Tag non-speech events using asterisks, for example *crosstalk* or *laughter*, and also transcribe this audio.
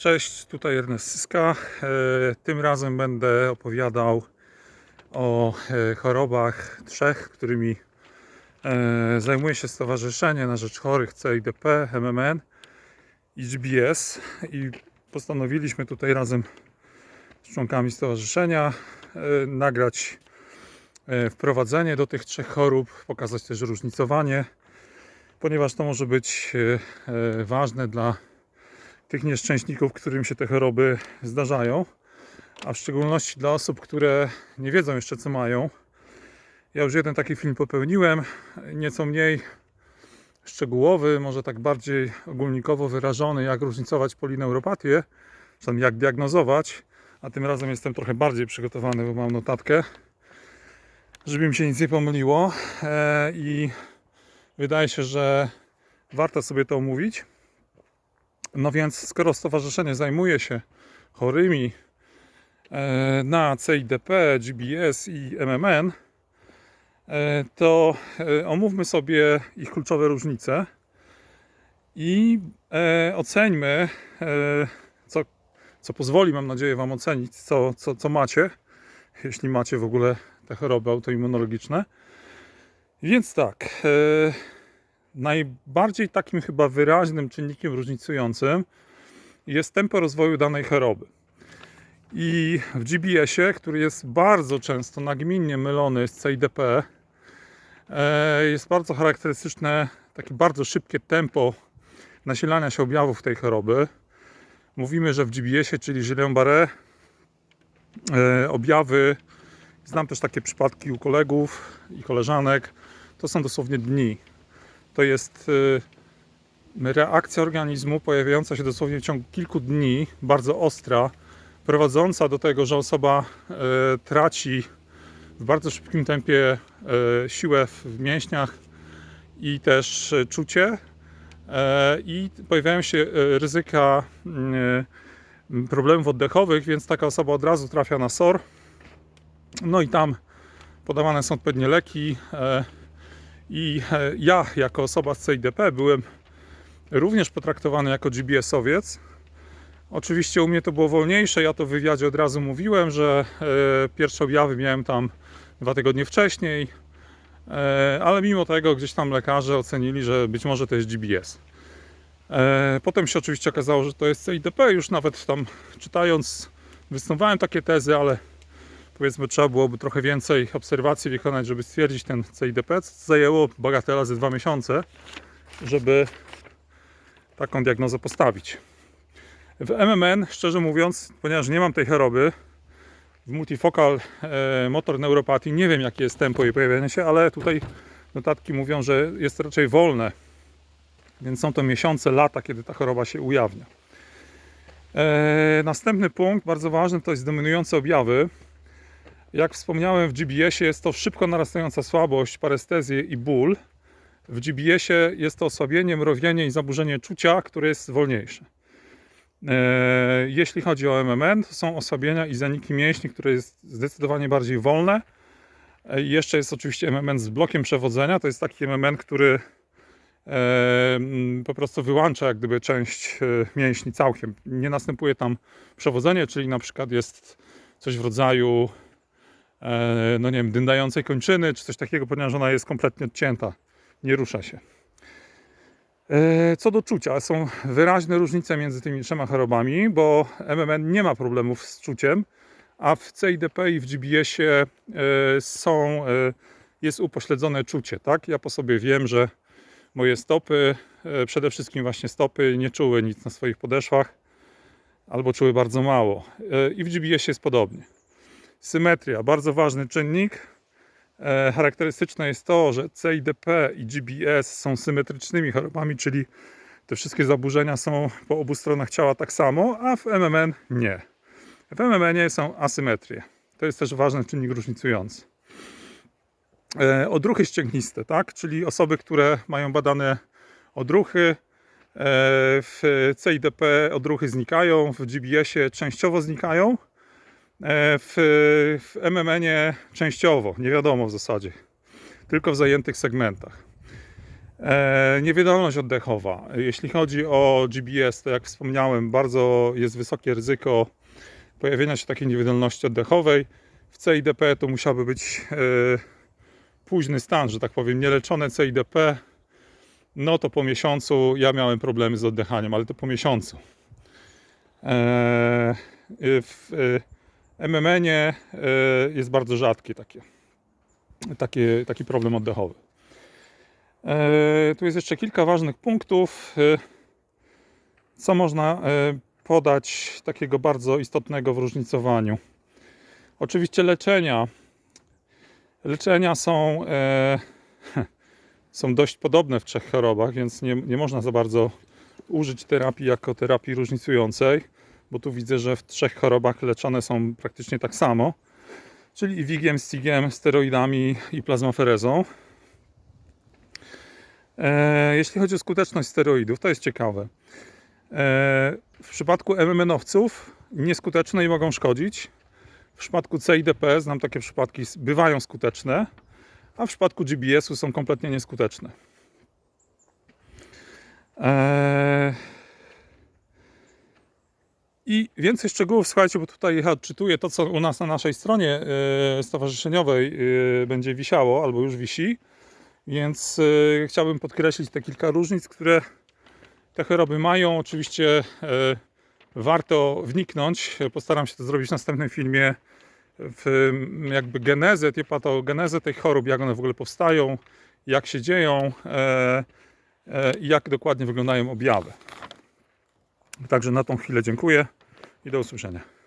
Cześć, tutaj Ernest Syska. E, Tym razem będę opowiadał o e, chorobach trzech, którymi e, zajmuje się Stowarzyszenie na Rzecz Chorych CIDP, MMN i GBS i postanowiliśmy tutaj razem z członkami stowarzyszenia nagrać wprowadzenie do tych trzech chorób, pokazać też różnicowanie, ponieważ to może być ważne dla tych nieszczęśników, którym się te choroby zdarzają, a w szczególności dla osób, które nie wiedzą jeszcze co mają. Ja już jeden taki film popełniłem, nieco mniej szczegółowy, może tak bardziej ogólnikowo wyrażony, jak różnicować polineuropatię, czy jak diagnozować, a tym razem jestem trochę bardziej przygotowany, bo mam notatkę, żeby mi się nic nie pomyliło e, i wydaje się, że warto sobie to omówić. No więc, skoro stowarzyszenie zajmuje się chorymi e, na CIDP, GBS i MMN, e, to e, omówmy sobie ich kluczowe różnice i oceńmy, co, co pozwoli, mam nadzieję, Wam ocenić, co, co, co macie, jeśli macie w ogóle te choroby autoimmunologiczne. Więc tak. Najbardziej takim chyba wyraźnym czynnikiem różnicującym jest tempo rozwoju danej choroby. I w GBS-ie, który jest bardzo często nagminnie mylony z CIDP, e, jest bardzo charakterystyczne takie bardzo szybkie tempo nasilania się objawów tej choroby. Mówimy, że w GBS-ie, czyli Guillain-Barré, e, objawy, znam też takie przypadki u kolegów i koleżanek, to są dosłownie dni to jest y, reakcja organizmu pojawiająca się dosłownie w ciągu kilku dni, bardzo ostra, prowadząca do tego, że osoba y, traci w bardzo szybkim tempie y, siłę w mięśniach i też czucie. I pojawiają się ryzyka problemów oddechowych, więc taka osoba od razu trafia na SOR. No i tam podawane są odpowiednie leki i e, ja, jako osoba z CIDP, byłem również potraktowany jako GBS-owiec. Oczywiście u mnie to było wolniejsze. Ja to w wywiadzie od razu mówiłem, że e, pierwsze objawy miałem tam dwa tygodnie wcześniej, e, ale mimo tego gdzieś tam lekarze ocenili, że być może to jest GBS. Potem się oczywiście okazało, że to jest CIDP. Już nawet tam czytając, wysnuwałem takie tezy, ale powiedzmy trzeba byłoby trochę więcej obserwacji wykonać, żeby stwierdzić ten CIDP, zajęło bagatela ze dwa miesiące, żeby taką diagnozę postawić. W MMN, szczerze mówiąc, ponieważ nie mam tej choroby, w multifocal e, motor neuropatii nie wiem jakie jest tempo jej pojawiania się, ale tutaj notatki mówią, że jest raczej wolne, więc są to miesiące, lata, kiedy ta choroba się ujawnia. E, następny punkt, bardzo ważny, to jest dominujące objawy. Jak wspomniałem, w GBS-ie jest to szybko narastająca słabość, parestezję i ból. W GBS-ie jest to osłabienie, mrowienie i zaburzenie czucia, które jest wolniejsze. E, jeśli chodzi o MMN, to są osłabienia i zaniki mięśni, które jest zdecydowanie bardziej wolne. E, jeszcze jest oczywiście MMN z blokiem przewodzenia. To jest taki MMN, który e, po prostu wyłącza jak gdyby część mięśni całkiem. Nie następuje tam przewodzenie, czyli na przykład jest coś w rodzaju no nie wiem, dyndającej kończyny, czy coś takiego, ponieważ ona jest kompletnie odcięta, nie rusza się. E, co do czucia, są wyraźne różnice między tymi trzema chorobami, bo MMN nie ma problemów z czuciem, a w CIDP i w GBS-ie e, są, jest upośledzone czucie. Tak? Ja po sobie wiem, że moje stopy, przede wszystkim właśnie stopy, nie czuły nic na swoich podeszwach, albo czuły bardzo mało. I w GBS jest podobnie. Symetria, bardzo ważny czynnik. E, charakterystyczne jest to, że CIDP i GBS są symetrycznymi chorobami, czyli te wszystkie zaburzenia są po obu stronach ciała tak samo, a w MMN nie. W MMN są asymetrie. To jest też ważny czynnik różnicujący. E, odruchy ścięgniste, tak? czyli osoby, które mają badane odruchy. E, w CIDP odruchy znikają, w GBS-ie częściowo znikają w, w MMN-ie częściowo, nie wiadomo w zasadzie, tylko w zajętych segmentach. E, niewydolność oddechowa. Jeśli chodzi o GBS, to jak wspomniałem, bardzo jest wysokie ryzyko pojawienia się takiej niewydolności oddechowej. W CIDP to musiałby być e, późny stan, że tak powiem, nieleczone CIDP. No to po miesiącu ja miałem problemy z oddechaniem, ale to po miesiącu. E, w e, MMN-ie e, jest bardzo rzadkie takie, taki problem oddechowy. E, Tu jest jeszcze kilka ważnych punktów. e, Co można e, podać takiego bardzo istotnego w różnicowaniu? Oczywiście leczenia. Leczenia są, e, *laughs* są dość podobne w trzech chorobach, więc nie, nie można za bardzo użyć terapii jako terapii różnicującej, bo tu widzę, że w trzech chorobach leczone są praktycznie tak samo, czyli wigiem, stigiem, steroidami i plazmaferezą. E, jeśli chodzi o skuteczność steroidów, to jest ciekawe. E, w przypadku MMN-owców nieskuteczne i mogą szkodzić. W przypadku CIDP, znam takie przypadki, bywają skuteczne, a w przypadku GBS-u są kompletnie nieskuteczne. E, I więcej szczegółów, słuchajcie, bo tutaj ja odczytuję to, co u nas na naszej stronie e, stowarzyszeniowej e, będzie wisiało albo już wisi. Więc e, chciałbym podkreślić te kilka różnic, które te choroby mają. Oczywiście warto wniknąć. Postaram się to zrobić w następnym filmie. W jakby genezę, patogenezę tych chorób, jak one w ogóle powstają, jak się dzieją i jak dokładnie wyglądają objawy. Także na tą chwilę dziękuję i do usłyszenia.